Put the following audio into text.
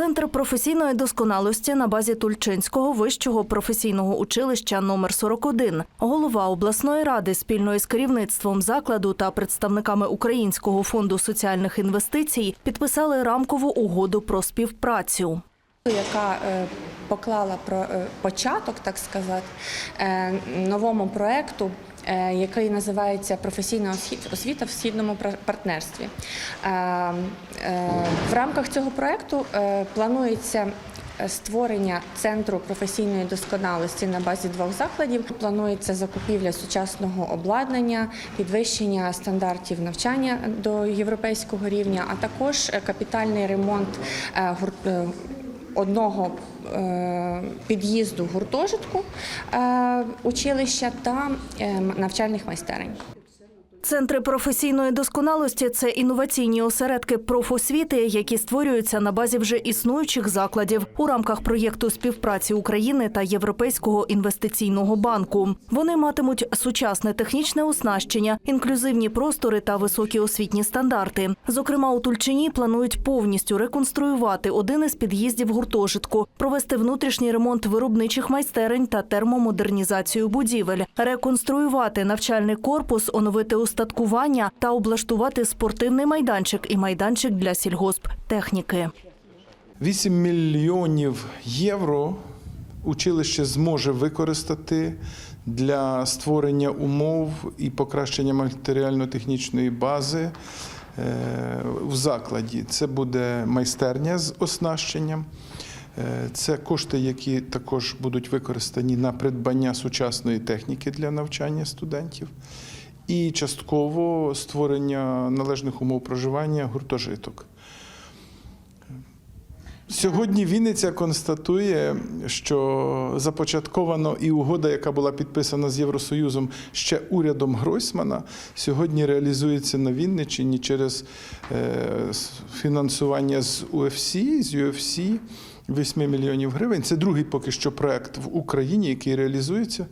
Центр професійної досконалості на базі Тульчинського вищого професійного училища номер 41 Голова обласної ради спільно із керівництвом закладу та представниками Українського фонду соціальних інвестицій підписали рамкову угоду про співпрацю. яка е, поклала е, початок, так сказати, е, новому проекту. Е, Який називається професійна освіт- освіта в східному пар- партнерстві. Е, е, В рамках цього проекту е, планується створення центру професійної досконалості на базі двох закладів. Планується закупівля сучасного обладнання, підвищення стандартів навчання до європейського рівня, а також капітальний ремонт одного е, під'їзду гуртожитку е, училища та е, навчальних майстерень. Центри професійної досконалості це інноваційні осередки профосвіти, які створюються на базі вже існуючих закладів у рамках проєкту співпраці України та Європейського інвестиційного банку. Вони матимуть сучасне технічне оснащення, інклюзивні простори та високі освітні стандарти. Зокрема, у Тульчині планують повністю реконструювати один із під'їздів гуртожитку, провести внутрішній ремонт виробничих майстерень та термомодернізацію будівель, реконструювати навчальний корпус, оновити устаткування та облаштувати спортивний майданчик і майданчик для сільгосптехніки. 8 мільйонів євро училище зможе використати для створення умов і покращення матеріально-технічної бази е, в закладі. Це буде майстерня з оснащенням. Е, Це кошти, які також будуть використані на придбання сучасної техніки для навчання студентів, і частково створення належних умов проживання гуртожиток. Сьогодні Вінниця констатує, що започатковано і угода, яка була підписана з Євросоюзом ще урядом Гройсмана, сьогодні реалізується на Вінниччині через е, фінансування з UFC, з UFC 8 мільйонів гривень. Це другий поки що проект в Україні, який реалізується.